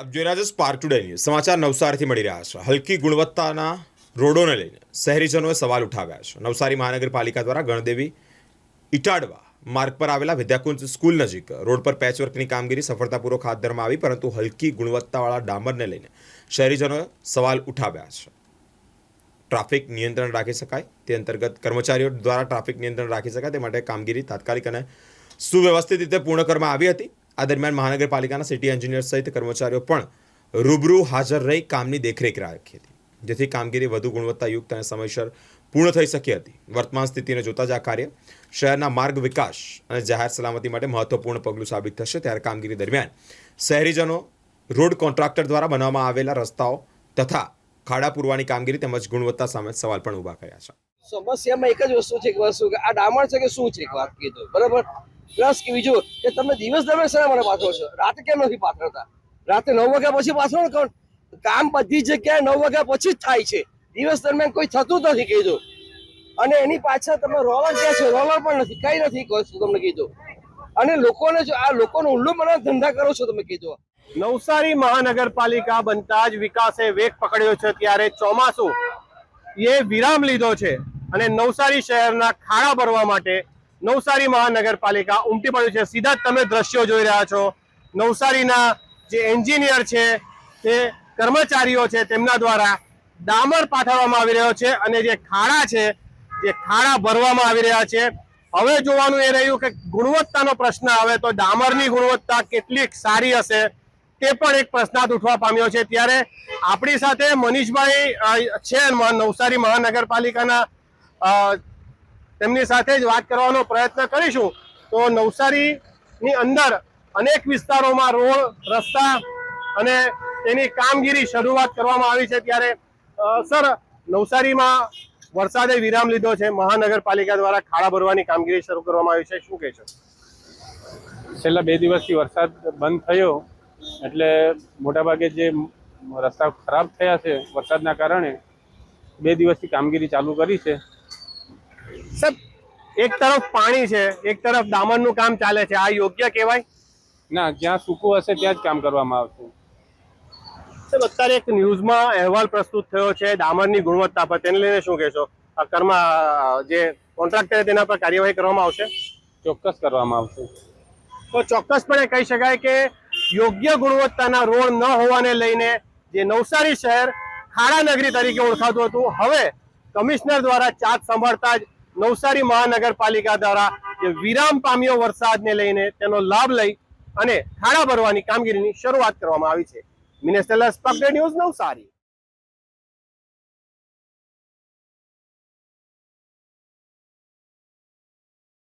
આપ જોઈ રહ્યા છો સ્પાર્ક ટુડે સમાચાર નવસારીથી મળી રહ્યા છે હલકી ગુણવત્તાના રોડોને લઈને શહેરીજનોએ સવાલ ઉઠાવ્યા છે નવસારી મહાનગરપાલિકા દ્વારા ગણદેવી ઇટાડવા માર્ગ પર આવેલા વિદ્યાકુંજ સ્કૂલ નજીક રોડ પર પેચવર્કની કામગીરી સફળતાપૂર્વક હાથ ધરવામાં આવી પરંતુ હલકી ગુણવત્તાવાળા ડામરને લઈને શહેરીજનોએ સવાલ ઉઠાવ્યા છે ટ્રાફિક નિયંત્રણ રાખી શકાય તે અંતર્ગત કર્મચારીઓ દ્વારા ટ્રાફિક નિયંત્રણ રાખી શકાય તે માટે કામગીરી તાત્કાલિક અને સુવ્યવસ્થિત રીતે પૂર્ણ કરવામાં આવી હતી આ દરમિયાન મહાનગરપાલિકાના સિટી એન્જિનિયર સહિત કર્મચારીઓ પણ રૂબરૂ હાજર રહી કામની દેખરેખ રાખી હતી, જેથી કામગીરી વધુ ગુણવત્તાયુક્ત અને સમયસર પૂર્ણ થઈ શકી હતી. વર્તમાન સ્થિતિને જોતા જ આ કાર્ય શહેરના માર્ગ વિકાસ અને જાહેર સલામતી માટે મહત્વપૂર્ણ પગલું સાબિત થશે. ત્યારે કામગીરી દરમિયાન શહેરીજનો, રોડ કોન્ટ્રાક્ટર દ્વારા બનાવવામાં આવેલા રસ્તાઓ તથા ખાડા પૂરવાની કામગીરી તેમજ ગુણવત્તા સામે સવાલ પણ ઊભા કર્યા છે. સમસ્યામાં એક જ વસ્તુ છે કે આ ડામર છે કે શું છે, એક વાત કીધું. બરાબર? પ્લસ કે બીજું, કે તમે દિવસ દરમિયાન શેના માટે પાથરો છો? રાતે કેમ નથી પાથરતા રાતે નવ વાગ્યા પછી પાથરો કોણ? કામ બધી જગ્યાએ નવ વાગ્યા પછી જ થાય છે. દિવસ દરમિયાન કોઈ થતું નથી કીધું. અને એની પાછળ તમે રોલર ક્યાં છે, રોલર પણ નથી, કઈ નથી કહું તમને કીધું. અને લોકોને જો, આ લોકોનો ઉલ્લુ બનાવ ધંધા કરો છો તમે કીધું. નવસારી મહાનગરપાલિકા બનતા જ વિકાસે વેગ પકડ્યો છે ત્યારે ચોમાસું એ વિરામ લીધો છે. અને નવસારી શહેરના ખાડા ભરવા માટે નવસારી મહાનગરપાલિકા ઉમટી પડ્યું છે. સીધા તમે દ્રશ્યો જોઈ રહ્યા છો. નવસારીના જે એન્જિનિયર છે, તે કર્મચારીઓ છે, તેમના દ્વારા ડામર પાથરવામાં આવી રહ્યો છે અને જે ખાડા છે, જે ખાડા ભરવામાં આવી રહ્યા છે. હવે જોવાનું એ રહ્યું કે ગુણવત્તાનો પ્રશ્ન આવે તો ડામરની ગુણવત્તા કેટલી સારી હશે તે પણ એક પ્રશ્નાર્થ ઉઠવા પામ્યો છે. ત્યારે આપણી સાથે મનીષભાઈ છે નવસારી મહાનગરપાલિકાના તેમની સાથે જ વાત કરવાનો પ્રયત્ન કરીશું. તો નવસારીની અંદર અનેક વિસ્તારોમાં રોડ, રસ્તા અને તેની કામગીરી શરૂઆત કરવામાં આવી છે ત્યારે સર, નવસારીમાં વરસાદે વિરામ લીધો છે. મહાનગરપાલિકા દ્વારા ખાડા ભરવાની કામગીરી શરૂ કરવામાં આવી છે. શું કહેશો? છેલ્લા બે દિવસથી વરસાદ બંધ થયો. એટલે મોટાભાગે જે રસ્તા ખરાબ થયા છે વરસાદના કારણે બે દિવસથી કામગીરી ચાલુ કરી છે. સર એક તરફ પાણી છે એક તરફ ડામરનું કામ ચાલે છે. આ યોગ્ય કહેવાય? ના જ્યાં સૂકું હશે ત્યાં જ કામ કરવામાં આવશે. સર અત્યારે એક ન્યૂઝમાં અહેવાલ પ્રસ્તુત થયો છે ડામરની ગુણવત્તા પર. તેને લઈને શું કહેશો? આ જે કોન્ટ્રાક્ટર તેના પર કાર્યવાહી કરવામાં આવશે? ચોક્કસ કરવામાં આવશે. તો ચોક્કસપણે કહી શકાય કે યોગ્ય ગુણવત્તાના રોડ ન હોવાને લઈને જે નવસારી શહેર ખાડા નગરી તરીકે ઓળખાતું હતું હવે કમિશનર દ્વારા ચાર્જ સંભાળતા જ નવસારી મહાનગરપાલિકા દ્વારા જે વિરામ પામ્યો વરસાદને લઈને તેનો લાભ લઈ અને ખાડા ભરવાની કામગીરીની શરૂઆત કરવામાં આવી છે. Minister news Navsari.